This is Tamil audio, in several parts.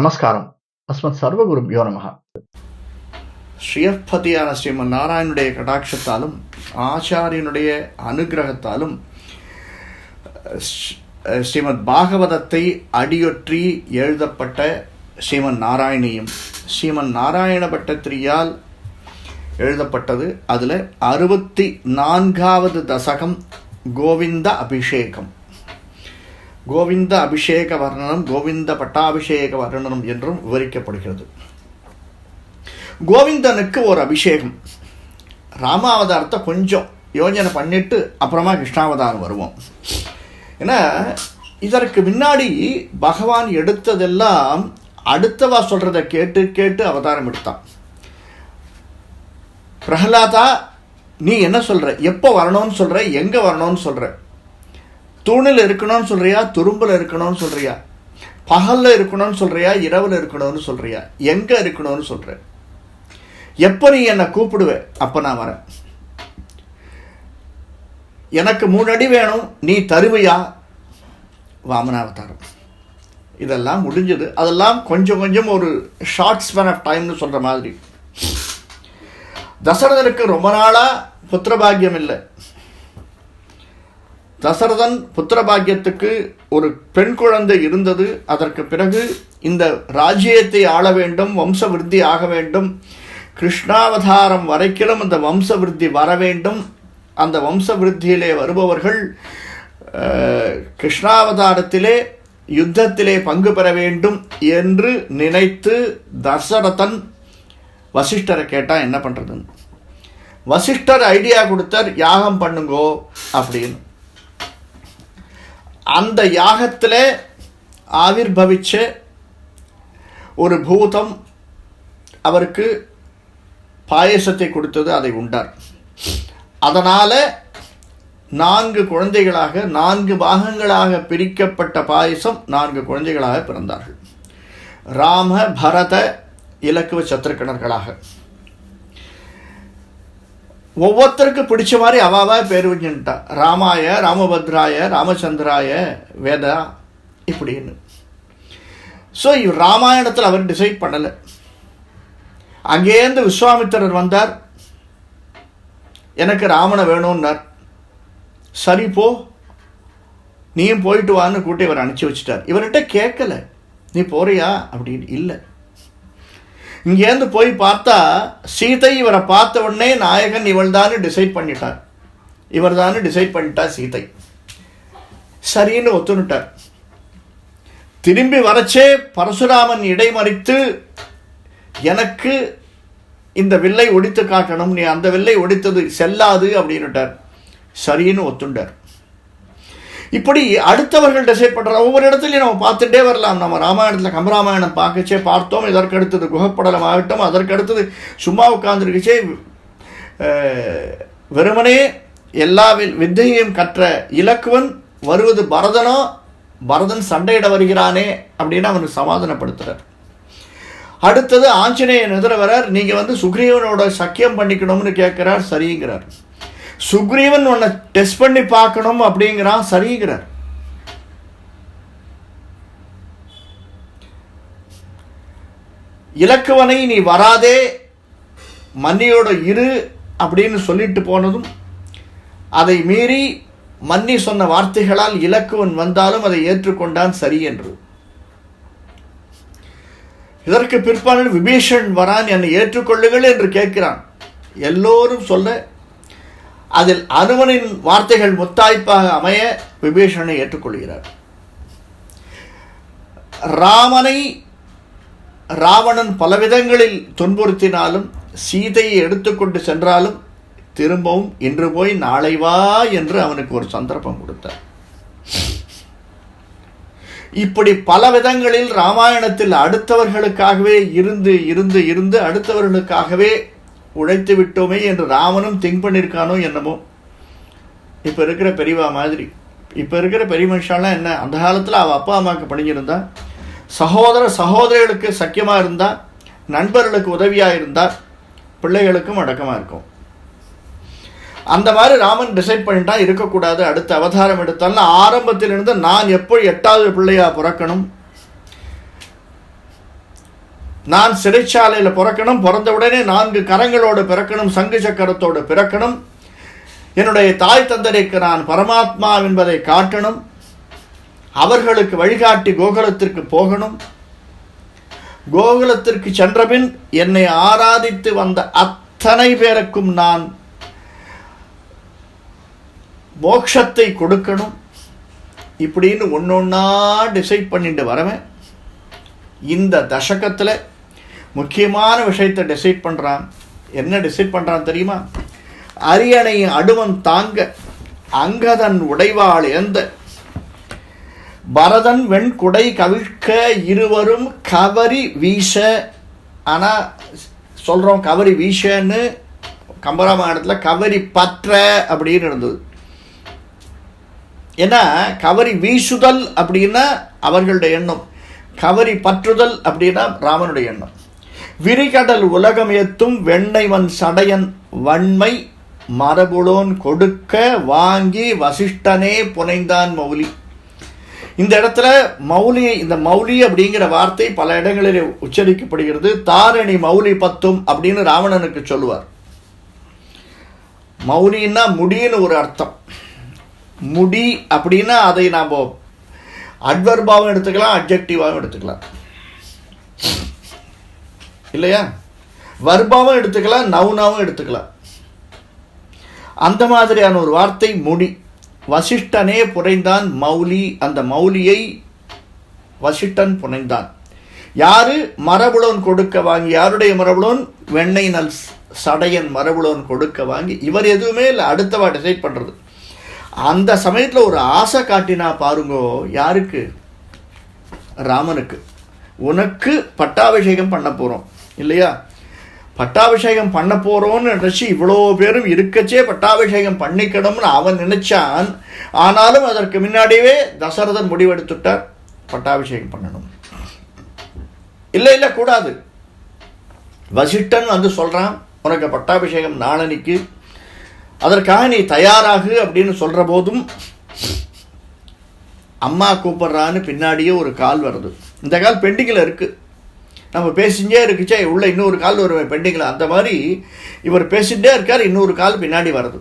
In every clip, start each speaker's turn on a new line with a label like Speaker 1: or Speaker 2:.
Speaker 1: நமஸ்காரம். அஸ்மத் சர்வகுருபியோ யோனமகா
Speaker 2: ஸ்ரீயப்பதியான ஸ்ரீமன் நாராயணனுடைய கடாட்சத்தாலும் ஆச்சாரியனுடைய அனுகிரகத்தாலும் ஸ்ரீமத் பாகவதத்தை அடியொற்றி எழுதப்பட்ட ஸ்ரீமன் நாராயணியும் ஸ்ரீமன் நாராயண பட்டத்திரியால் எழுதப்பட்டது. அதில் அறுபத்தி நான்காவது தசகம் கோவிந்த அபிஷேகம். கோவிந்த அபிஷேக வர்ணனம் கோவிந்த பட்டாபிஷேக வர்ணனம் என்றும் விவரிக்கப்படுகிறது. கோவிந்தனுக்கு ஒரு அபிஷேகம். ராமாவதாரத்தை கொஞ்சம் யோஜனை பண்ணிட்டு அப்புறமா கிருஷ்ணாவதாரம் வருவோம். ஏன்னா இதற்கு முன்னாடி பகவான் எடுத்ததெல்லாம் அடுத்தவா சொல்கிறத கேட்டு கேட்டு அவதாரம் எடுத்தான். பிரகலாதா நீ என்ன சொல்கிற எப்போ வரணும்னு சொல்கிற எங்கே வரணும்னு சொல்கிற தூணில் இருக்கணும்னு சொல்றியா? துரும்பில் இருக்கணும்னு சொல்றியா? பகல்ல இருக்கணும்னு சொல்றியா? இரவில் இருக்கணும்னு சொல்றியா? எங்க இருக்கணும்னு சொல்ற? எப்போ நீ என்னை கூப்பிடுவ? அப்போ நான் வரேன். எனக்கு மூணு அடி வேணும். நீ தருவையா? வாமனாவதாரம் இதெல்லாம் முடிஞ்சது. அதெல்லாம் கொஞ்சம் கொஞ்சம் ஒரு ஷார்ட் ஸ்பேன் ஆஃப் டைம்னு சொல்கிற மாதிரி. தசரதனுக்கு ரொம்ப நாளாக புத்திரபாகியம் இல்லை. தசரதன் புத்திரபாகியத்துக்கு ஒரு பெண் குழந்தை இருந்தது. அதற்கு பிறகு இந்த ராஜ்யத்தை ஆள வேண்டும் வம்ச விருத்தி ஆக வேண்டும். கிருஷ்ணாவதாரம் வரைக்கிலும் அந்த வம்ச விருத்தி வர வேண்டும். அந்த வம்ச விருத்தியிலே வருபவர்கள் கிருஷ்ணாவதாரத்திலே யுத்தத்திலே பங்கு பெற வேண்டும் என்று நினைத்து தசரதன் வசிஷ்டரை கேட்டால் என்ன பண்ணுறதுன்னு வசிஷ்டர் ஐடியா கொடுத்தார் யாகம் பண்ணுங்கோ அப்படின்னு. அந்த யாகத்தில் ஆவிர்பவிச்ச ஒரு பூதம் அவருக்கு பாயசத்தை கொடுத்தது அதை உண்டார். அதனால் நான்கு குழந்தைகளாக நான்கு பாகங்களாக பிரிக்கப்பட்ட பாயசம் நான்கு குழந்தைகளாக பிறந்தார்கள். ராம பரத இலக்குவ சத்திரக்கணர்களாக ஒவ்வொருத்தருக்கு பிடிச்ச மாதிரி அவாவா பேர் வச்சுட்டா ராமாய ராமபத்ராய ராமச்சந்திராய வேதா இப்படின்னு. ஸோ இவர் ராமாயணத்தில் அவர் டிசைட் பண்ணலை. அங்கேருந்து விஸ்வாமித்திரர் வந்தார். எனக்கு ராமனை வேணும்னார். சரி போ. நீயும் போயிட்டு வான்னு கூட்டி இவர் அனுப்பிச்சி வச்சுட்டார். இவர்கிட்ட கேட்கல. நீ போறியா? அப்படின்னு இல்லை. இங்கேருந்து போய் பார்த்தா சீதை இவரை பார்த்த உடனே நாயகன் இவள் டிசைட் பண்ணிட்டார். இவர் டிசைட் பண்ணிட்டா சீதை. சரின்னு ஒத்துனுட்டார் திரும்பி வரச்சே பரசுராமன் இடைமறித்து எனக்கு இந்த வில்லை ஒடித்து காட்டணும் நீ அந்த வில்லை ஒடித்தது செல்லாது அப்படின்னுட்டார். சரின்னு ஒத்துண்டார். இப்படி அடுத்தவர்கள் டிசைட் ஒவ்வொரு இடத்துலையும் நம்ம பார்த்துட்டே வரலாம். நம்ம ராமாயணத்தில் கம்பராமாயணம் பார்க்கச்சே பார்த்தோம் இதற்கு அடுத்தது குகப்படலம் ஆகட்டும் அதற்கு அடுத்தது சும்மா உட்காந்துருக்குச்சே வெறுமனே எல்லா வித்தையையும் கற்ற இலக்குவன் வருவது பரதனோ பரதன் சண்டையிட வருகிறானே அப்படின்னு அவனுக்கு சமாதானப்படுத்துறார். அடுத்தது ஆஞ்சநேயன் எதிர வரார் நீங்கள் வந்து சுக்ரீவனோட சக்கியம் பண்ணிக்கணும்னு கேட்குறார் சரிங்கிறார். சுக்ரீவன் உன்னை டெஸ்ட் பண்ணி பார்க்கணும் அப்படிங்கிறான் சரிங்கிறார் இலக்குவனை நீ வராதே மன்னியோட இரு அப்படின்னு சொல்லிட்டு போனதும் அதை மீறி மன்னி சொன்ன வார்த்தைகளால் இலக்குவன் வந்தாலும் அதை ஏற்றுக்கொண்டான் சரி என்று. இதற்கு பிற்பாடு விபீஷன் வரான் என்னை ஏற்றுக்கொள்ளுங்கள் என்று கேட்கிறான். எல்லோரும் சொல்ல அதில் அனுமனின் வார்த்தைகள் முத்தாய்ப்பாக அமைய விபீஷணனை ஏற்றுக்கொள்கிறார். ராமனை ராவணன் பலவிதங்களில் துன்புறுத்தினாலும் சீதையை எடுத்துக்கொண்டு சென்றாலும் திரும்பவும் இன்று போய் நாளை வா என்று அவனுக்கு ஒரு சந்தர்ப்பம் கொடுத்தார். இப்படி பல விதங்களில் ராமாயணத்தில் அடுத்தவர்களுக்காகவே இருந்து இருந்து இருந்து அடுத்தவர்களுக்காகவே உழைத்து விட்டோமே என்று ராமனும் திங்க் பண்ணியிருக்கானோ என்னமோ. இப்போ இருக்கிற பெரியவா மாதிரி. இப்போ இருக்கிற பெரிய மனுஷாலாம் என்ன? அந்த காலத்தில் அவள் அப்பா அம்மாவுக்கு பணிஞ்சிருந்தா சகோதர சகோதரிகளுக்கு சக்கியமாக இருந்தா நண்பர்களுக்கு உதவியாக இருந்தா பிள்ளைகளுக்கும் அடக்கமாக இருக்கும். அந்த மாதிரி ராமன் டிசைட் பண்ணிட்டா இருக்கக்கூடாது. அடுத்த அவதாரம் எடுத்தாலும் ஆரம்பத்திலிருந்து நான் எப்போ எட்டாவது பிள்ளையாக பிறக்கணும்? நான் சிறைச்சாலையில் பிறக்கணும் பிறந்த உடனே நான்கு கரங்களோடு பிறக்கணும் சங்கு சக்கரத்தோடு பிறக்கணும். என்னுடைய தாய் தந்தரைக்கு நான் பரமாத்மா என்பதை காட்டணும். அவர்களுக்கு வழிகாட்டி கோகுலத்திற்கு போகணும். கோகுலத்திற்கு சென்றபின் என்னை ஆராதித்து வந்த அத்தனை பேருக்கும் நான் மோட்சத்தை கொடுக்கணும். இப்படின்னு ஒன்று ஒன்றா டிசைட் பண்ணிட்டு வரவேன். இந்த தசகத்தில் முக்கியமான விஷயத்தை டிசைட் பண்ணுறான் என்ன டிசைட் பண்ணுறான் தெரியுமா? அரியணை அடுவன் தாங்க அங்கதன் உடைவாள் எந்த? பரதன் வெண்குடை கவிழ்க்க இருவரும் கவரி வீச ஆனால் சொல்கிறோம் கவரி வீசன்னு கம்பராமாயணத்தில் கவரி பற்ற அப்படின்னு இருந்தது. ஏன்னா கவரி வீசுதல் அப்படின்னா அவர்களுடைய எண்ணம். கவரி பற்றுதல் அப்படின்னா ராமனுடைய எண்ணம். விரிகடல் உலகம் ஏத்தும் வெண்ணைவன் சடையன் வன்மை மரபுளோன் கொடுக்க வாங்கி வசிஷ்டனே புனைந்தான் மௌலி. இந்த இடத்துல மௌலி இந்த மௌலி அப்படிங்கிற வார்த்தை பல இடங்களில் உச்சரிக்கப்படுகிறது. தாரணி மௌலி பத்தும் அப்படின்னு ராவணனுக்கு சொல்லுவார். மௌலின்னா முடின்னு ஒரு அர்த்தம். முடி அப்படின்னா அதை நாம் அட்வர்பாகவும் எடுத்துக்கலாம் அப்ஜெக்டிவாகவும் எடுத்துக்கலாம். இல்லையா? வர்பாவும் எடுத்துக்கலாம் நவுனாவும் எடுத்துக்கலாம். அந்த மாதிரியான ஒரு வார்த்தை முடி. வசிஷ்டனே புனைந்தான் மௌலி அந்த மௌலியை வசிஷ்டன் புனைந்தான். யாரு? மரபுலோன் கொடுக்க வாங்கி யாருடைய மரபுலோன்? வெண்ணெய் நல் சடையன் மரபுலோன் கொடுக்க வாங்கி இவர் எதுவுமே இல்லை அடுத்தவா டிசைட் பண்ணுறது அந்த சமயத்தில் ஒரு ஆசை காட்டினா பாருங்கோ யாருக்கு? ராமனுக்கு. உனக்கு பட்டாபிஷேகம் பண்ண போகிறோம் இல்லையா? பட்டாபிஷேகம் பண்ண போகிறோன்னு நினச்சி இவ்வளோ பேரும் இருக்கச்சே பட்டாபிஷேகம் பண்ணிக்கணும்னு அவன் நினைச்சான். ஆனாலும் அதற்கு முன்னாடியே தசரதன் முடிவெடுத்துட்டார். பட்டாபிஷேகம் பண்ணணும். இல்லை இல்லை கூடாது. வசிஷ்டன் வந்து சொல்கிறான் உனக்கு பட்டாபிஷேகம் நாளனிக்கு. அதற்காக நீ தயாராகு அப்படின்னு சொல்கிற போதும் அம்மா கூப்பிட்றான்னு பின்னாடியே ஒரு கால் வருது. இந்த கால் பெண்டிங்கில் இருக்குது நம்ம பேசிகிட்டே இருக்குச்சே உள்ள இன்னொரு கால் வருவேன் பெண்டிங்கில். அந்த மாதிரி இவர் பேசிகிட்டே இருக்கார் இன்னொரு கால் பின்னாடி வருது.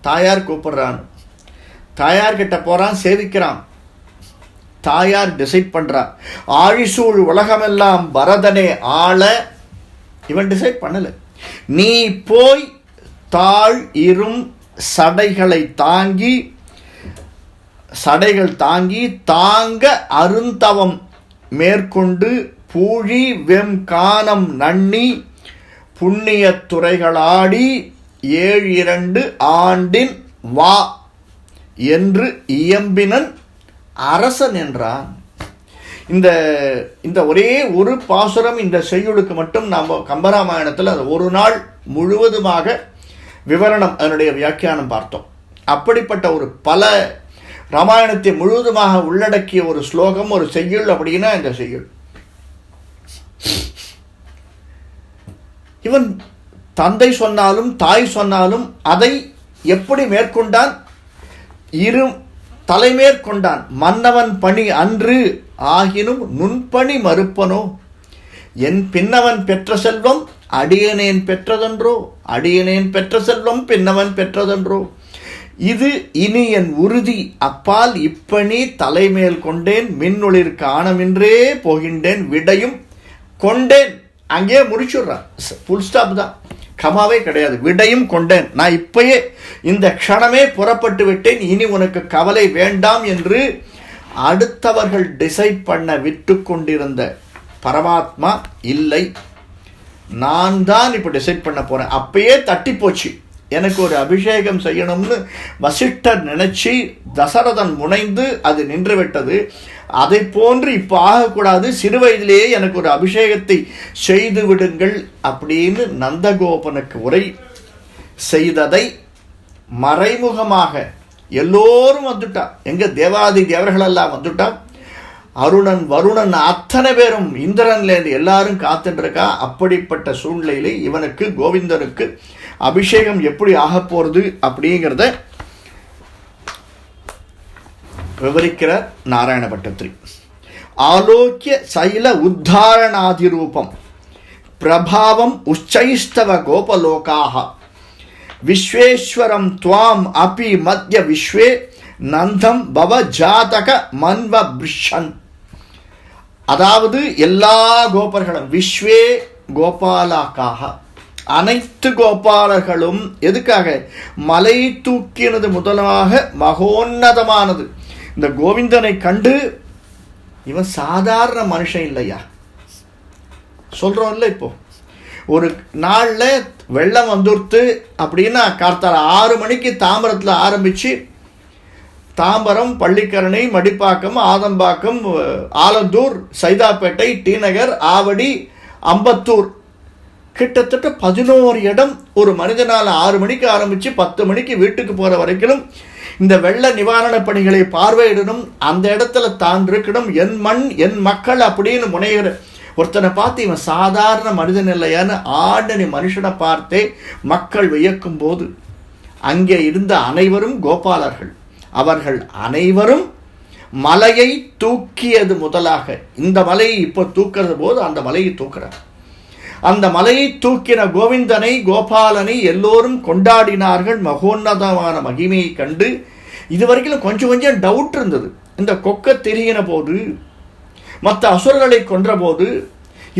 Speaker 2: தாயார் கூப்பிட்றான்னு தாயார்கிட்ட போகிறான் சேவிக்கிறான். தாயார் டிசைட் பண்ணுறான் ஆழிசூழ் உலகமெல்லாம் பரதனே ஆள இவன் டிசைட் பண்ணலை. நீ போய் தாழ் இரும் சடைகளை தாங்கி சடைகள் தாங்கி தாங்க அருந்தவம் மேற்கொண்டு பூழி வெம் கானம் நன்னி புண்ணிய துறைகளாடி ஏழு இரண்டு ஆண்டின் வா என்று இயம்பினன் அரசன் என்றான். இந்த இந்த ஒரே ஒரு பாசுரம் இந்த செய்யுளுக்கு மட்டும் நாம் கம்பராமாயணத்தில் அது ஒரு நாள் முழுவதுமாக விவரணம் அதனுடைய வியாக்கியானம் பார்த்தோம். அப்படிப்பட்ட ஒரு பல ராமாயணத்தை முழுவதுமாக உள்ளடக்கிய ஒரு ஸ்லோகம் ஒரு செய்யுள் அப்படின்னா இந்த செய்யுள். இவன் தந்தை சொன்னாலும் தாய் சொன்னாலும் அதை எப்படி மேற்கொண்டான்? இரு தலைமேற்கொண்டான் மன்னவன் பணி அன்று ஆகினும் நுண்பணி மறுப்பனோ? என் பின்னவன் பெற்ற செல்வம் அடியனேன் பெற்றதென்றோ? அடியனேன் பெற்ற செல்வம் பின்னவன் பெற்றதென்றோ? இது இனி என் உறுதி. அப்பால் இப்பணி தலைமேல் கொண்டேன். மின்னொளிர் காணமின்றே போகின்றேன். விடையும் கொண்டேன். அங்கேயே முடிச்சுடுறான் ஃபுல் ஸ்டாப் தான். கமாவே கிடையாது. விடையும் கொண்டேன். நான் இப்பயே இந்த க்ஷணமே புறப்பட்டு விட்டேன். இனி உனக்கு கவலை வேண்டாம் என்று அடுத்தவர்கள் டிசைட் பண்ண விட்டு கொண்டிருந்த பரமாத்மா இல்லை. நான் தான் இப்போ டிசைட் பண்ண போகிறேன் அப்பயே தட்டி போச்சு. எனக்கு ஒரு அபிஷேகம் செய்யணும்னு வசிஷ்டர் நினைச்சு தசரதன் முனைந்து அது நின்றுவிட்டது. அதை போன்று இப்போ ஆகக்கூடாது. சிறு வயதிலேயே எனக்கு ஒரு அபிஷேகத்தை செய்து விடுங்கள் அப்படின்னு நந்தகோபனுக்கு உரை செய்ததை மறைமுகமாக எல்லோரும் வந்துட்டா எங்க தேவாதி தேவர்களெல்லாம் வந்துட்டா அருணன் வருணன் அத்தனை பேரும் இந்திரன்லேருந்து எல்லாரும் காத்துட்ருக்கா அப்படிப்பட்ட சூழ்நிலையிலே இவனுக்கு கோவிந்தனுக்கு அபிஷேகம் எப்படி ஆக போகிறது அப்படிங்கிறத விவரிக்கிறார் நாராயண பட்டத்திரி. ஆலோக்கிய சைல உத்தாரணாதி ரூபம். பிரபாவம் உச்சைஸ்தவ கோபலோகாக விஸ்வேஸ்வரம் துவாம் அபி மத்திய விஸ்வே நந்தம் பவ ஜாதக மன்வ பிருஷன் அதாவது எல்லா கோபர்களும் விஸ்வே கோபாலாக்காக. அனைத்து கோபாலர்களும் எதுக்காக? மலை தூக்கினது முதலாக மகோன்னதமானது. இந்த கோவிந்தனை கண்டு இவன் சாதாரண மனுஷன் இல்லையா? சொல்கிறோம்ல இப்போ. ஒரு நாளில் வெள்ளம் வந்துடுத்து அப்படின்னா கார்த்தால ஆறு மணிக்கு தாமரத்தில் ஆரம்பித்து தாம்பரம் பள்ளிக்கரணை மடிப்பாக்கம் ஆதம்பாக்கம் ஆலந்தூர் சைதாப்பேட்டை டிநகர் ஆவடி அம்பத்தூர். கிட்டத்தட்ட பதினோரு இடம் ஒரு மனிதனால் ஆறு மணிக்கு ஆரம்பித்து பத்து மணிக்கு வீட்டுக்கு போகிற வரைக்கும் இந்த வெள்ள நிவாரண பணிகளை பார்வையிடணும். அந்த இடத்துல தான் இருக்கணும். என் மண் என் மக்கள் அப்படின்னு முனைகிற ஒருத்தனை பார்த்து இவன் சாதாரண மனிதன் இல்லையான்னு ஆண்டனி மனுஷனை பார்த்தே மக்கள் வியக்கும் போது அங்கே இருந்த அனைவரும் கோபாலர்கள். அவர்கள் அனைவரும் மலையை தூக்கியது முதலாக. இந்த மலையை இப்போ தூக்கிறது போது அந்த மலையை தூக்கிறார். அந்த மலையை தூக்கின கோவிந்தனை கோபாலனை எல்லோரும் கொண்டாடினார்கள். மகோன்னதமான மகிமையை கண்டு இதுவரைக்கும் கொஞ்சம் கொஞ்சம் டவுட் இருந்தது. இந்த கொக்க தெரிகின போது மற்ற அசுரர்களை கொன்றபோது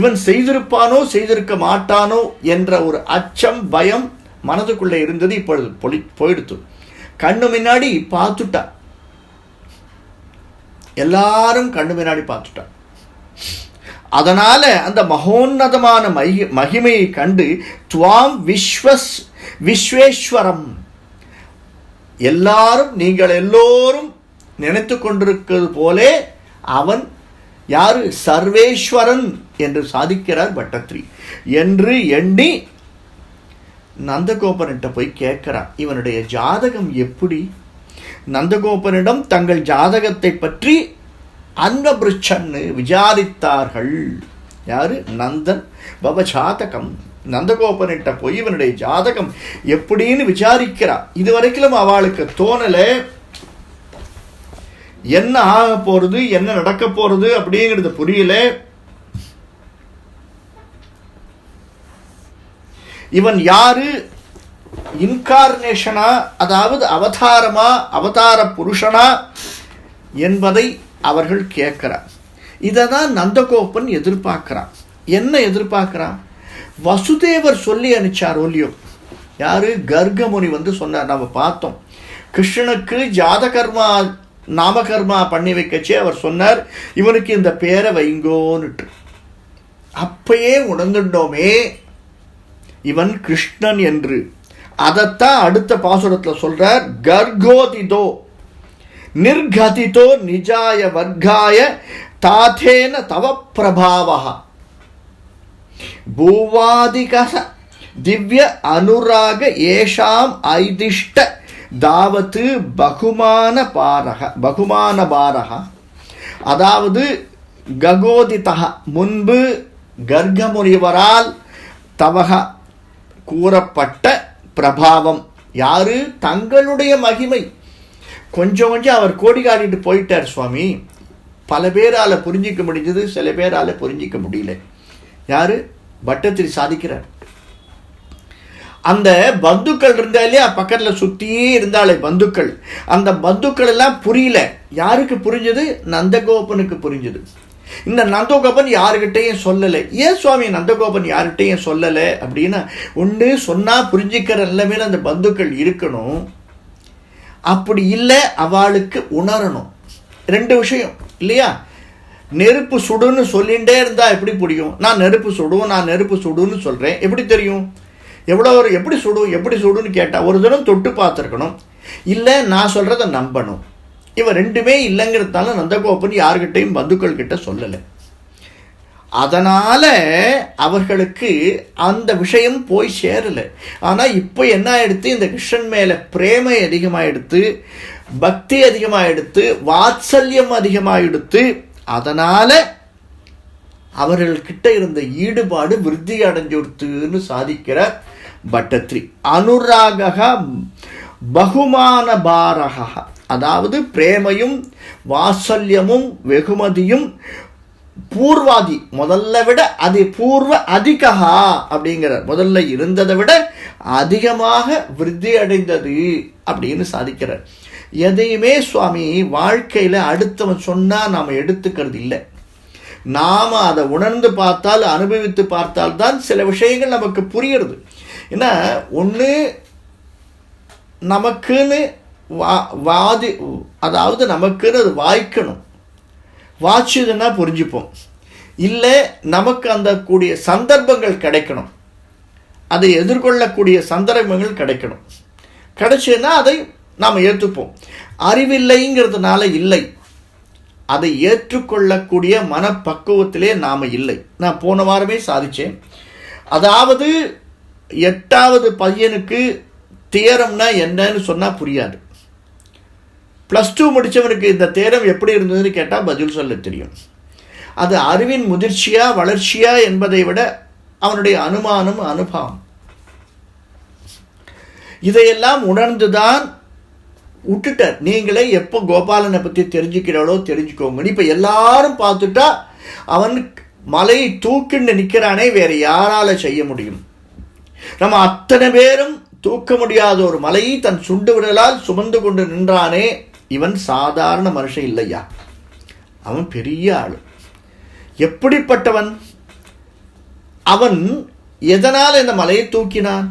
Speaker 2: இவன் செய்திருப்பானோ செய்திருக்க மாட்டானோ என்ற ஒரு அச்சம் பயம் மனதுக்குள்ளே இருந்தது. இப்பொழுது பொலி போயிடுத்து. கண்ணு முன்னாடி பார்த்துட்டா. எல்லாரும் கண்ணு முன்னாடி பார்த்துட்டா. அதனால அந்த மகோன்னதமான மகி மகிமையை கண்டு துவாம் விஸ்வஸ் விஸ்வேஸ்வரம். எல்லாரும் நீங்கள் எல்லோரும் நினைத்து கொண்டிருக்கிறது போலே அவன் யாரு? சர்வேஸ்வரன் என்று சாதிக்கிறார் பட்டத்ரி. என்று எண்ணி நந்தகோபனிட்ட போய் கேட்குறான். இவனுடைய ஜாதகம் எப்படி? நந்தகோபனிடம் தங்கள் ஜாதகத்தை பற்றி அன்னபிருச்சன்னு விசாரித்தார்கள். யாரு? நந்தன். பவ ஜாதகம். நந்தகோபனிட்ட போய் இவனுடைய ஜாதகம் எப்படின்னு விசாரிக்கிறா. இது வரைக்கும் அவளுக்கு தோணலை. என்ன ஆக போகிறது என்ன நடக்க போகிறது அப்படிங்கிறது புரியல. இவன் யாரு? இன்கார்னேஷனா அதாவது அவதாரமா அவதார புருஷனா என்பதை அவர்கள் கேட்கிறார். இதை தான் நந்தகோபன் எதிர்பார்க்கிறான். என்ன எதிர்பார்க்கிறான்? வசுதேவர் சொல்லி அனுப்பிச்சார் ஒல்லியோ. யாரு? கர்கமுனி வந்து சொன்னார். நம்ம பார்த்தோம். கிருஷ்ணனுக்கு ஜாதகர்மா நாமகர்மா பண்ணி வைக்கச்சே அவர் சொன்னார். இவனுக்கு இந்த பேரை வைங்கோன்னுட்டு. அப்பயே உணர்ந்துட்டோமே. இவன் கிருஷ்ணன் என்று. அதைத்தான் அடுத்த பாசுரத்தில் சொல்கிறார் கர்கோதிதோ நிர்கதிதோ நிஜாய வர்க்காய தாத்தேன தவ பிரபாவா பூவாதிக திவ்ய அனுராக ஏஷாம் ஐதிஷ்ட தாவத்து பகுமான பாரக பகுமான பாரக அதாவது ககோதிதா முன்பு கர்கமுனிவரால் தவக கூறப்பட்ட பிரபாவம். யாரு? தங்களுடைய மகிமை. கொஞ்சம் கொஞ்சம் அவர் கோடி காட்டிட்டு போயிட்டார் சுவாமி. பல பேரால் புரிஞ்சிக்க முடிஞ்சது சில பேரால் புரிஞ்சிக்க முடியல. யாரு? பட்டத்திரி சாதிக்கிறார். அந்த பந்துக்கள் இருந்தாலே பக்கத்தில் சுற்றியே இருந்தாலே பந்துக்கள். அந்த பந்துக்கள் எல்லாம் புரியல. யாருக்கு புரிஞ்சது? நந்தகோபனுக்கு புரிஞ்சது. இந்த நந்தகோபன் யாருக்கிட்டையும் சொல்லலை. ஏன் சுவாமி நந்தகோபன் யார்கிட்டையும் சொல்லலை அப்படின்னா ஒன்று சொன்னால் புரிஞ்சிக்கிற நிலைமையில் அந்த பந்துக்கள் இருக்கணும். அப்படி இல்லை அவளுக்கு உணரணும். ரெண்டு விஷயம் இல்லையா? நெருப்பு சுடுன்னு சொல்லிகிட்டே இருந்தால் எப்படி புரியும்? நான் நெருப்பு சுடும் நான் நெருப்பு சுடுன்னு சொல்கிறேன் எப்படி தெரியும்? எவ்வளோ ஒரு எப்படி சுடும் எப்படி சுடுன்னு கேட்டால் ஒரு தினம் தொட்டு பார்த்துருக்கணும். இல்லை நான் சொல்கிறத நம்பணும். இவன் ரெண்டுமே இல்லைங்கிறதால நந்தகோபன் யார்கிட்டையும் பந்துக்கள் கிட்ட சொல்லலை. அதனால் அவர்களுக்கு அந்த விஷயம் போய் சேரலை. ஆனால் இப்போ என்ன ஆயிடுத்து இந்த கிருஷ்ணன் மேலே பிரேமை அதிகமாக எடுத்து பக்தி அதிகமாக எடுத்து வாத்சல்யம் அதிகமாக எடுத்து அதனால் அவர்கள்கிட்ட இருந்த ஈடுபாடு விருத்தி அடைஞ்சுடுத்துன்னு சாதிக்கிற பட்டத்ரி. அனுராக பகுமான பாரக அதாவது பிரேமையும் வாசல்யமும் வெகுமதியும் பூர்வாதி. முதல்ல விட அது பூர்வ அதிகா அப்படிங்கிறார். முதல்ல இருந்ததை விட அதிகமாக விருத்தி அடைந்தது அப்படின்னு சாதிக்கிறார். எதையுமே சுவாமி வாழ்க்கையில் அடுத்தவன் சொன்னால் நாம் எடுத்துக்கிறது இல்லை. நாம் அதை உணர்ந்து பார்த்தால் அனுபவித்து பார்த்தால் தான் சில விஷயங்கள் நமக்கு புரியுறது ஏன்னா ஒன்று நமக்குன்னு வா வாதி அதாவது நமக்குன்னு அது வாய்க்கணும். வாய்ச்சதுன்னா புரிஞ்சுப்போம். இல்லை நமக்கு அந்த கூடிய சந்தர்ப்பங்கள் கிடைக்கணும். அதை எதிர்கொள்ளக்கூடிய சந்தர்ப்பங்கள் கிடைக்கணும். கிடைச்சுன்னா அதை நாம் ஏற்றுப்போம் அறிவில்லைங்கிறதுனால இல்லை. அதை ஏற்றுக்கொள்ளக்கூடிய மனப்பக்குவத்திலே நாம் இல்லை. நான் போன வாரமே சாதித்தேன் அதாவது எட்டாவது பையனுக்கு தியரம்னா என்னன்னு சொன்னால் புரியாது. ப்ளஸ் டூ முடித்தவனுக்கு இந்த தேரம் எப்படி இருந்ததுன்னு கேட்டால் பதில் சொல்ல தெரியும். அது அறிவின் முதிர்ச்சியா வளர்ச்சியா என்பதை விட அவனுடைய அனுமானம் அனுபவம். இதையெல்லாம் உணர்ந்துதான் விட்டுட்டார் நீங்களே எப்போ கோபாலனை பற்றி தெரிஞ்சுக்கிறாளோ தெரிஞ்சுக்கோங்க. இப்போ எல்லாரும் பார்த்துட்டா அவன் மலையை தூக்கிண்டு நிற்கிறானே வேறு யாரால் செய்ய முடியும்? நம்ம அத்தனை பேரும் தூக்க முடியாத ஒரு மலையை தன் சுண்டு விரலால் சுமந்து கொண்டு நின்றானே இவன் சாதாரண மனுஷன் இல்லையா? அவன் பெரிய ஆள். எப்படிப்பட்டவன்? அவன் எதனால் இந்த மலையை தூக்கினான்?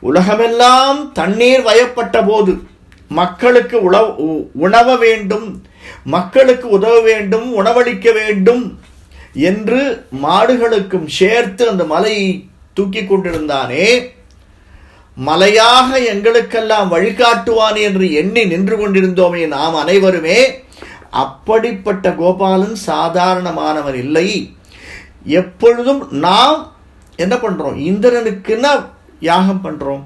Speaker 2: உலகமெல்லாம் தண்ணீர் வயப்பட்ட போது மக்களுக்கு உழவ உணவ வேண்டும் மக்களுக்கு உதவ வேண்டும் உணவளிக்க வேண்டும் என்று மாடுகளுக்கும் சேர்த்து அந்த மலையை தூக்கி கொண்டிருந்தானே மலையாக எங்களுக்கெல்லாம் வழிகாட்டுவான் என்று எண்ணி நின்று கொண்டிருந்தோமே நாம் அனைவருமே அப்படிப்பட்ட கோபாலன் சாதாரணமானவன் இல்லை. எப்பொழுதும் நாம் என்ன பண்ணுறோம் இந்திரனுக்குன்னா யாகம் பண்ணுறோம்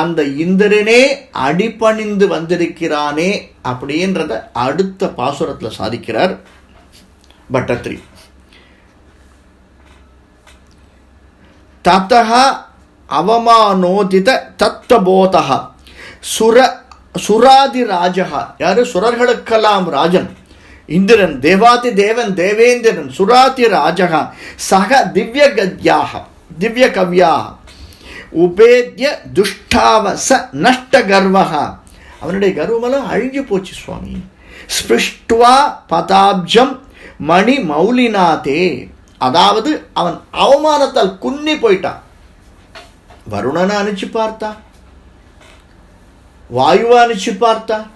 Speaker 2: அந்த இந்திரனே அடிபணிந்து வந்திருக்கிறானே அப்படின்றத அடுத்த பாசுரத்தில் சாதிக்கிறார் பட்டத்ரி. தத்தகா அவமானோதித தத்துவபோதக சுர சுராதிராஜகா யாரு? சுரர்களுக்கெல்லாம் ராஜன். இந்திரன் தேவாதி தேவன் தேவேந்திரன் சுராதி ராஜகா சக திவ்ய கத்யாக திவ்ய கவ்யாக உபேத்திய துஷ்டாவச நஷ்ட கர்வகா அவனுடைய கர்வமெல்லாம் அழிஞ்சு போச்சு சுவாமி. ஸ்பிருஷ்டுவா பதாப்ஜம் மணி மௌலிநாதே அதாவது அவன் அவமானத்தால் குன்னி போயிட்டான். வருணனை அனுப்பிச்சு பார்த்தா வாயுவை அனுப்பிச்சு பார்த்தா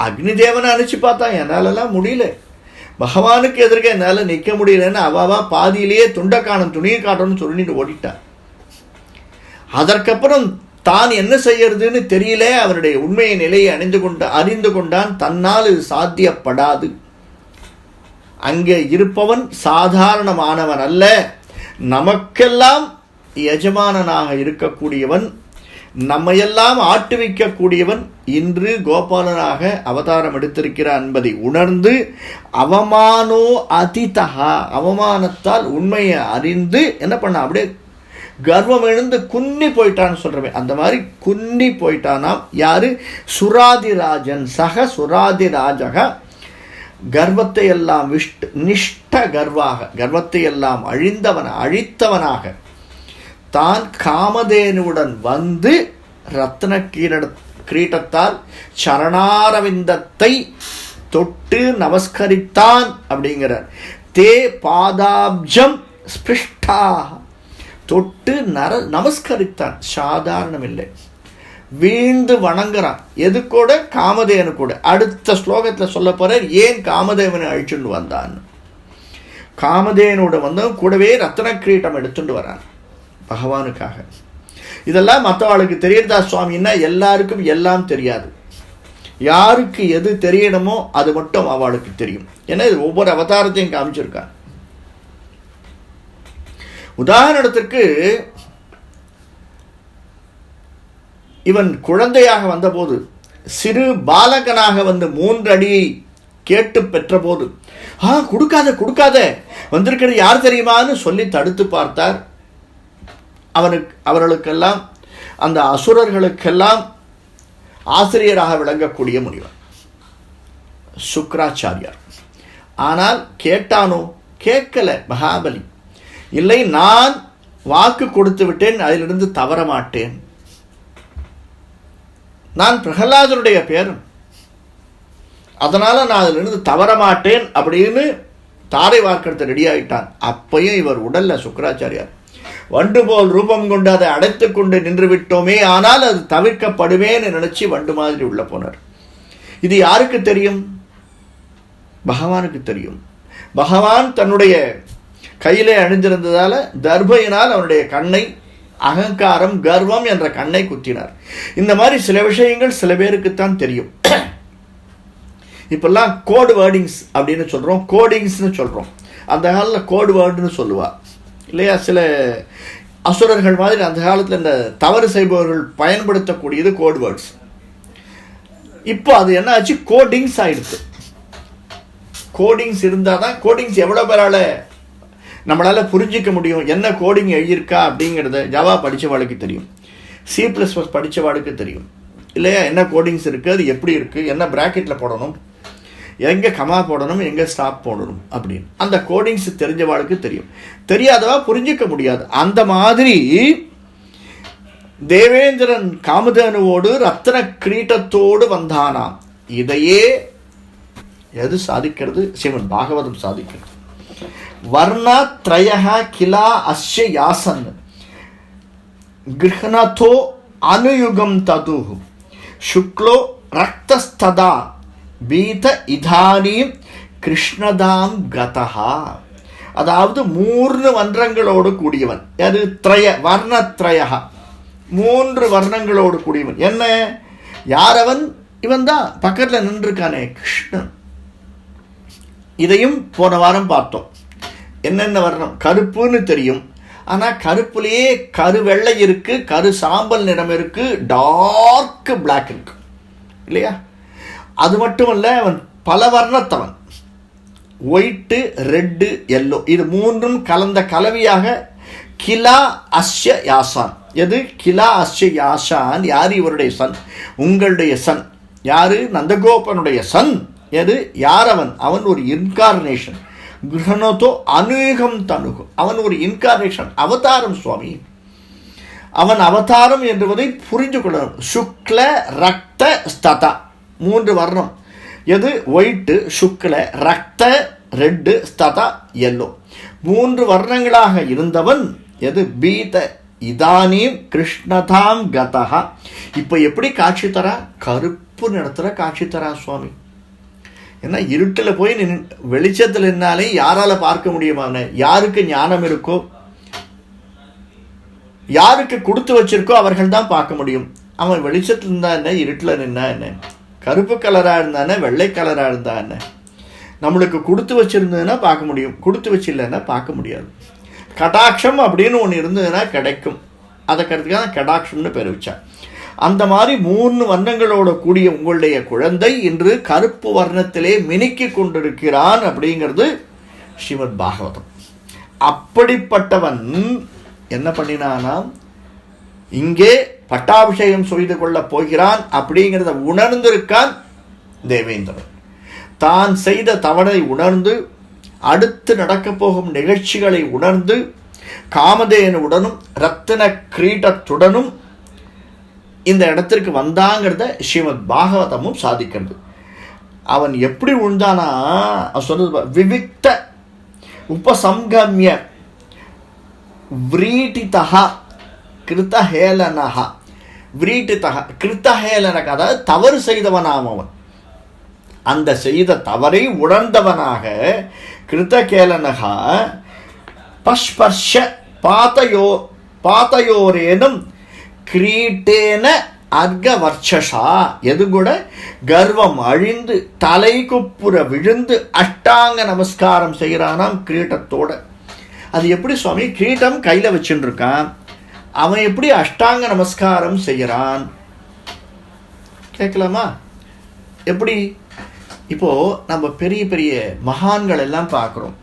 Speaker 2: அக்னி தேவனை அனுப்பிச்சு பார்த்தா என்னாலலாம் முடியல. பகவானுக்கு எதிர்க்க என்னால் நிற்க முடியலன்னு அவாவா பாதியிலேயே துண்டக்கானம் துணியை காட்டணும்னு சொல்லிட்டு ஓடிட்டான் அதற்கப்புறம் தான் என்ன செய்யறதுன்னு தெரியல அவனுடைய உண்மையை நிலையை அணிந்து கொண்ட அறிந்து கொண்டான் தன்னால் இது சாத்தியப்படாது. அங்கே இருப்பவன் சாதாரணமானவன் அல்ல. நமக்கெல்லாம் எஜமானனாக இருக்கக்கூடியவன் நம்மையெல்லாம் ஆட்டுவிக்கக்கூடியவன் இன்று கோபாலனாக அவதாரம் எடுத்திருக்கிறான் என்பதை உணர்ந்து அவமானோ அதிதகா அவமானத்தால் உண்மையை அறிந்து என்ன பண்ண அப்படியே கர்வம் எழுந்து குன்னி போயிட்டான்னு சொல்கிறவன் அந்த மாதிரி குன்னி போயிட்டானாம். யார்? சுராதிராஜன். சக சுராதிராஜக கர்வத்தை எல்லாம் விஷ்ட நிஷ்ட கர்வாக கர்வத்தை எல்லாம் அழிந்தவன் அழித்தவனாக தான் காமதேனுடன் வந்து ரத்ன கீரட கிரீட்டத்தால் சரணாரவிந்தத்தை தொட்டு நமஸ்கரித்தான் அப்படிங்கிறார். தே பாதாப்ஜம் ஸ்பிருஷ்டா தொட்டு நர நமஸ்கரித்தான். சாதாரணம் இல்லை வீழ்ந்து வணங்குறான். எது கூட? காமதேவனு கூட. அடுத்த ஸ்லோகத்தில் சொல்ல போகிறார் ஏன் காமதேவனை அழிச்சுண்டு வந்தான்? காமதேவனோட வந்தவன் கூடவே ரத்ன கிரீட்டம் எடுத்துட்டு வரான். பகவானுக்காக. இதெல்லாம் மற்றவாளுக்கு தெரியுறதா சுவாமின்னா எல்லாருக்கும் எல்லாம் தெரியாது. யாருக்கு எது தெரியணுமோ அது மட்டும் அவளுக்கு தெரியும். ஏன்னா இது ஒவ்வொரு அவதாரத்தையும் காமிச்சிருக்கான் உதாரணத்திற்கு இவன் குழந்தையாக வந்தபோது சிறு பாலகனாக வந்து மூன்று அடியை கேட்டு பெற்றபோது ஆ கொடுக்காத கொடுக்காத வந்திருக்கிறது யார் தெரியுமான்னு சொல்லி தடுத்து பார்த்தார். அவனுக்கு அவர்களுக்கெல்லாம் அந்த அசுரர்களுக்கெல்லாம் ஆசிரியராக விளங்கக்கூடிய முனிவர். சுக்ராச்சாரியார். ஆனால் கேட்டானோ கேட்கல மகாபலி. இல்லை நான் வாக்கு கொடுத்து விட்டேன் அதிலிருந்து தவற மாட்டேன். நான் பிரகலாதனுடைய பேரன். அதனால நான் அதிலிருந்து தவற மாட்டேன் அப்படின்னு தாரை வாக்கெடுத்து ரெடி ஆகிட்டான் அப்பையும் இவர் உடல்ல சுக்கராச்சாரியார் வண்டு போல் ரூபம் கொண்டு அதை அடைத்து கொண்டு நின்று விட்டோமே ஆனால் அது தவிர்க்கப்படுவேன்னு நினைச்சு வண்டு மாதிரி உள்ள போனார். இது யாருக்கு தெரியும்? பகவானுக்கு தெரியும். பகவான் தன்னுடைய கையிலே அணிந்திருந்ததால் தர்பையினால் அவனுடைய கண்ணை அகங்காரம் கர்வம் என்ற கண்ணை குத்தினார். இந்த மாதிரி சில விஷயங்கள் சில பேருக்குத்தான் தெரியும். இப்பெல்லாம் கோடு வேர்டிங்ஸ் அப்படின்னு சொல்கிறோம் கோடிங்ஸ்னு சொல்கிறோம் அந்த காலத்தில் கோடு வேர்டுன்னு சொல்லுவாள் இல்லையா சில அசுரர்கள் மாதிரி அந்த காலத்தில் இந்த தவறு செய்பவர்கள் பயன்படுத்தக்கூடியது கோட் வேர்ட்ஸ் இப்போ அது என்ன ஆச்சு? கோடிங்ஸ் ஆயிடுச்சு கோடிங்ஸ் இருந்தால் தான் கோடிங்ஸ் எவ்வளோ பேரால் நம்மளால் புரிஞ்சிக்க முடியும். என்ன கோடிங் எழுதியிருக்கா அப்படிங்கிறத ஜாவா படித்தவாளுக்கு தெரியும். சி ப்ளஸ் ப்ளஸ் படித்தவாளுக்கு தெரியும். இல்லையா என்ன கோடிங்ஸ் இருக்குது அது எப்படி இருக்குது என்ன ப்ராக்கெட்டில் போடணும்? எங்கே கமா போடணும் எங்கே ஸ்டாப் போடணும் அப்படின்னு. அந்த கோடிங்ஸ் தெரிஞ்சவாளுக்கு தெரியும். தெரியாதவா புரிஞ்சிக்க முடியாது. அந்த மாதிரி தேவேந்திரன் காமதேனுவோடு ரத்தன கிரீட்டத்தோடு வந்தானாம். இதையே எது சாதிக்கிறது? சிவன் பாகவதம் சாதிக்கிறது. வர்ணத்ரய கிலா அஸ்ய யாசன். கிருஹணதோ அனுயுகம் தது சுக்லோ ரக்தஸ்ததா. பீத இதானீம் கிருஷ்ணதாம் கதஹா. அதாவது மூன்று வர்ணங்களோடு கூடியவன். அது திரய வர்ணத்ரயா மூன்று வர்ணங்களோடு கூடியவன். என்ன? யாரவன்? இவன் தான் பக்கத்தில் நின்றுருக்கானே கிருஷ்ணன். இதையும் போன வாரம் பார்த்தோம். என்னென்ன வர்ணம்? கருப்புன்னு தெரியும். ஆனால் கருப்புலேயே கரு வெள்ளை இருக்கு கரு சாம்பல் நிறம் இருக்கு டார்க் பிளாக் இருக்கு. இல்லையா? அது மட்டும் இல்லை அவன் பல வர்ணத்தவன். ஒயிட்டு ரெட்டு எல்லோ இது மூன்றும் கலந்த கலவையாக கிலா அஸ்ய யாசான். எது? கிலா அஸ்ய யாசான். யார் இவருடைய சன்? உங்களுடைய சன். யார்? நந்தகோபனுடைய சன். எது? யார் அவன் அவன் ஒரு இன்கார்னேஷன் கிரகணத்தோ அநேகம் தனுகு. அவன் ஒரு இன்கார்னேஷன் அவதாரம் சுவாமி. அவன் அவதாரம் என்பதை புரிந்து கொள்ளணும். சுக்ல ரக்த ஸ்ததா. மூன்று வர்ணம். எது? ஒயிட்டு சுக்ல ரக்த ரெட்டு ஸ்ததா எல்லோ மூன்று வர்ணங்களாக இருந்தவன் எது? பீத இதானீம் கிருஷ்ணதாம் கதா இப்போ எப்படி காட்சி தரா? கருப்பு நிறத்துல காட்சி தரா சுவாமி. ஏன்னா இருட்டில் போய் நின் வெளிச்சத்தில் நின்னாலே யாரால் பார்க்க முடியுமா யாருக்கு ஞானம் இருக்கோ? யாருக்கு கொடுத்து வச்சிருக்கோ அவர்கள் தான் பார்க்க முடியும். அவன் வெளிச்சத்தில் இருந்தா என்ன? இருட்டில் நின்னா என்ன? கருப்பு கலராக இருந்தானே வெள்ளை கலராக இருந்தானே? நம்மளுக்கு கொடுத்து வச்சுருந்ததுன்னா பார்க்க முடியும். கொடுத்து வச்சில்லைன்னா பார்க்க முடியாது. கடாட்சம் அப்படின்னு ஒன்று இருந்ததுன்னா கிடைக்கும். அதை கருத்துக்காக கடாட்சம்னு பேர் வச்சா அந்த மாதிரி மூணு வர்ணங்களோட கூடிய உங்களுடைய குழந்தை இன்று கருப்பு வர்ணத்திலே மினுக்கி கொண்டிருக்கிறான் அப்படிங்கிறது ஸ்ரீமத் பாகவதம். அப்படிப்பட்டவன் என்ன பண்ணினானா இங்கே பட்டாபிஷேகம் செய்து கொள்ளப் போகிறான் அப்படிங்கிறத உணர்ந்திருக்கான் தேவேந்திரன். தான் செய்த தவறை உணர்ந்து அடுத்து நடக்கப் போகும் நிகழ்ச்சிகளை உணர்ந்து காமதேனுடனும் ரத்தின கிரீடத்துடனும் இந்த இடத்திற்கு வந்தாங்கிறத ஸ்ரீமத் பாகவதமும் சாதிக்கிறது அவன் எப்படி உழ்ந்தானா அவன் சொல்றது பாரு, விவிக்த உபசம்கமிய விரீட்டிதா கிருத்தஹேளனஹா விரீட்டிதா கிருத்தஹேளனக அதாவது தவறு செய்தவனாம் அவன். அந்த செய்த தவறை உணர்ந்தவனாக கிருத்தகேலனகா பஸ்பர்ஷ பாத்தையோ பாதையோரேனும் கிரீட்டேன அர்கவர்ச்சசா எது கூட கர்வம் அழிந்து தலை குப்புற விழுந்து அஷ்டாங்க நமஸ்காரம் செய்கிறானாம் கிரீட்டத்தோட. அது எப்படி சுவாமி? கிரீட்டம் கையில் வச்சுருக்கான் அவன் எப்படி அஷ்டாங்க நமஸ்காரம் செய்கிறான் கேட்கலாமா? எப்படி? இப்போது நம்ம பெரிய பெரிய மகான்கள் எல்லாம் பார்க்குறோம்.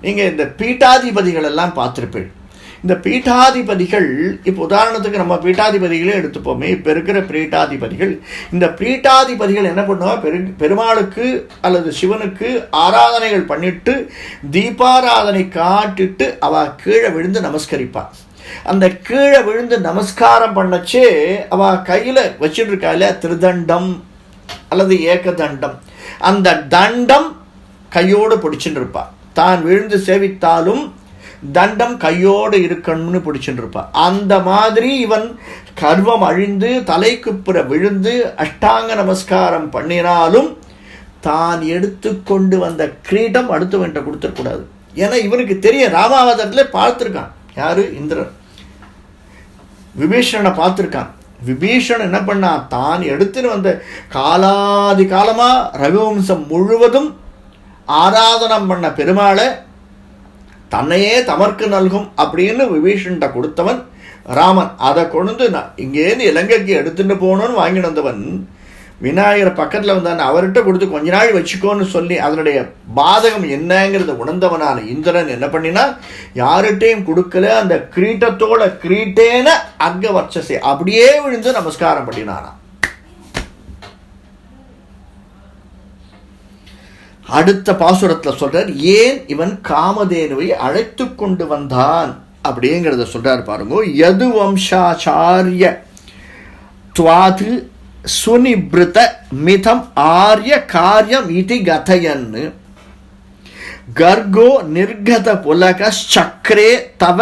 Speaker 2: நீங்கள் இந்த பீட்டாதிபதிகள் எல்லாம் பார்த்துருப்பீள் இந்த பீட்டாதிபதிகள் இப்போ உதாரணத்துக்கு நம்ம பீட்டாதிபதிகளே எடுத்துப்போமே. இப்போ இருக்கிற பீட்டாதிபதிகள். இந்த பீட்டாதிபதிகள் என்ன பண்ணுவா? பெரு பெருமாளுக்கு அல்லது சிவனுக்கு ஆராதனைகள் பண்ணிட்டு தீபாராதனை காட்டிட்டு அவ கீழே விழுந்து நமஸ்கரிப்பாள் அந்த கீழே விழுந்து நமஸ்காரம் பண்ணச்சே அவ கையில் வச்சுட்டு இல்லையா? திருதண்டம் அல்லது ஏகதண்டம். அந்த தண்டம் கையோடு பிடிச்சுட்டு இருப்பாள் தான் விழுந்து சேவித்தாலும் தண்டம் கையோடு இருக்கணும்னு பிடிச்சுட்டு அந்த மாதிரி இவன் கர்வம் அழிந்து தலைக்குப்புற விழுந்து அஷ்டாங்க நமஸ்காரம் பண்ணினாலும் தான் எடுத்துக்கொண்டு வந்த கிரீடம் அடுத்தவன்கிட்ட கொடுத்துடக்கூடாது ஏன்னா இவனுக்கு தெரியும் ராமாவதத்தில் பார்த்துருக்கான். யாரு? இந்திரன் விபீஷணனை பார்த்துருக்கான். விபீஷணன் என்ன பண்ணா? தான் எடுத்துன்னு வந்த காலாதி காலமாக ரகுவம்சம் முழுவதும் ஆராதனம் பண்ண பெருமாளை தன்னையே தமர்க்கு நல்கும் அப்படின்னு விபீஷன்கிட்ட கொடுத்தவன் ராமன். அதை கொண்டு நான் இங்கேருந்து இலங்கைக்கு எடுத்துட்டு போகணும்னு வாங்கி வந்தவன் விநாயகர் பக்கத்தில் வந்தான் அவர்கிட்ட கொடுத்து கொஞ்ச நாள் வச்சுக்கோன்னு சொல்லி அதனுடைய பாதகம் என்னங்கிறத உணர்ந்தவனான இந்திரன் என்ன பண்ணினா யார்கிட்டையும் கொடுக்கல அந்த கிரீட்டத்தோட கிரீட்டேன அங்க வர்ச்சசை அப்படியே விழுந்து நமஸ்காரம் பண்ணினானா. அடுத்த பாசுரத்தில் சொல்றார் ஏன் இவன் காமதேனுவை அழைத்து கொண்டு வந்தான்? அப்படிங்கிறத சொல்றார் பாருங்க யது வம்சாச்சாரிய துவாது சுனிபிருத மிதம் ஆரிய காரியம் இதி கதையன்னு. கர்கோ நிர்கத புலக சக்கரே தவ.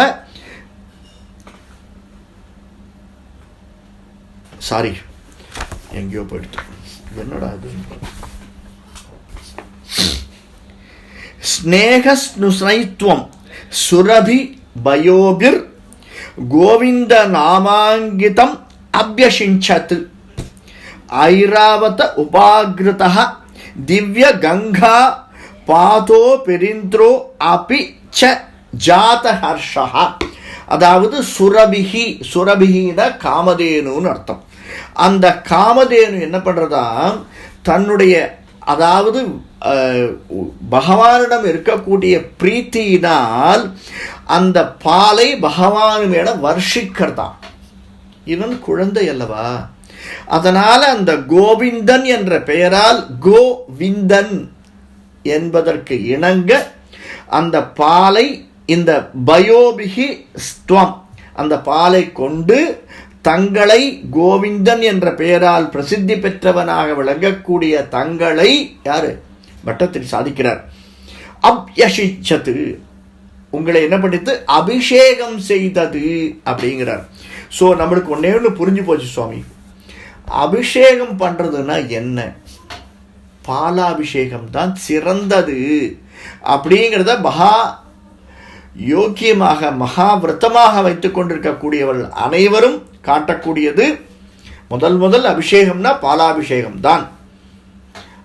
Speaker 2: சாரி எங்கேயோ போயிடுச்சு என்னடா அது ஸ்நேகஸ்னுசைத்வம் சுரபி பயோபிர். கோவிந்த நாமாங்கிதம் அபியசிஞ்சத் ஐராவத உபாகிருத திவ்ய கங்கா பாதோ பெரிந்திரோ அபி ச ஜாதஹர்ஷா அதாவது சுரபிகி சுரபிகின காமதேனுன்னு அர்த்தம். அந்த காமதேனு என்ன பண்ணுறதா தன்னுடைய அதாவது பகவானிடம் இருக்கக்கூடிய பிரீத்தியினால் அந்த பாலை பகவான் மேல வர்ஷிக்கிறதாம் இவன் குழந்தை அல்லவா? அதனால் அந்த கோவிந்தன் என்ற பெயரால் கோவிந்தன் என்பதற்கு இணங்க அந்த பாலை இந்த பயோபிகி ஸ்துவம் அந்த பாலை கொண்டு தங்களை கோவிந்தன் என்ற பெயரால் பிரசித்தி பெற்றவனாக விளங்கக்கூடிய தங்களை யாரு? வட்டத்தில் சாதிக்கிறார். அப்யசிச்சது உங்களை என்ன பண்ணித்து? அபிஷேகம் செய்தது அப்படிங்கிறார். ஸோ நம்மளுக்கு ஒன்னே ஒன்று புரிஞ்சு போச்சு சுவாமி. அபிஷேகம் பண்ணுறதுன்னா என்ன? பாலாபிஷேகம் தான் சிறந்தது. அப்படிங்கிறத மகா யோக்கியமாக மகா வைத்து வைத்துக் கொண்டிருக்கக்கூடியவள் அனைவரும் காட்டக்கூடியது முதல் முதல் அபிஷேகம்னா பாலாபிஷேகம் தான்.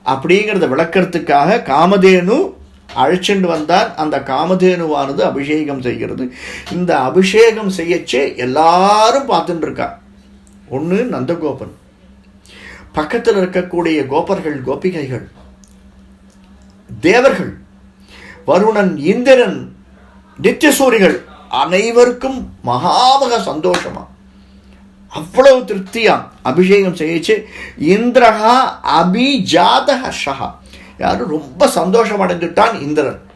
Speaker 2: அப்படிங்கிறத விளக்கிறதுக்காக காமதேனு அழைச்சிட்டு வந்தார். அந்த காமதேனுவானது அபிஷேகம் செய்கிறது. இந்த அபிஷேகம் செய்யச்சே எல்லாரும் பார்த்துட்டு இருக்கா. ஒன்று நந்தகோபன். பக்கத்தில் இருக்கக்கூடிய கோபர்கள் கோபிகைகள் தேவர்கள் வருணன் இந்திரன் நித்தியசூரிகள் அனைவருக்கும் மகாமக சந்தோஷமா. அவ்வளவு திருப்தியா அபிஷேகம் செய்யிச்சு. இந்திரஹா அபிஜாத ஷஹா. யாரும் ரொம்ப சந்தோஷம் அடைந்துட்டான் இந்திரன்.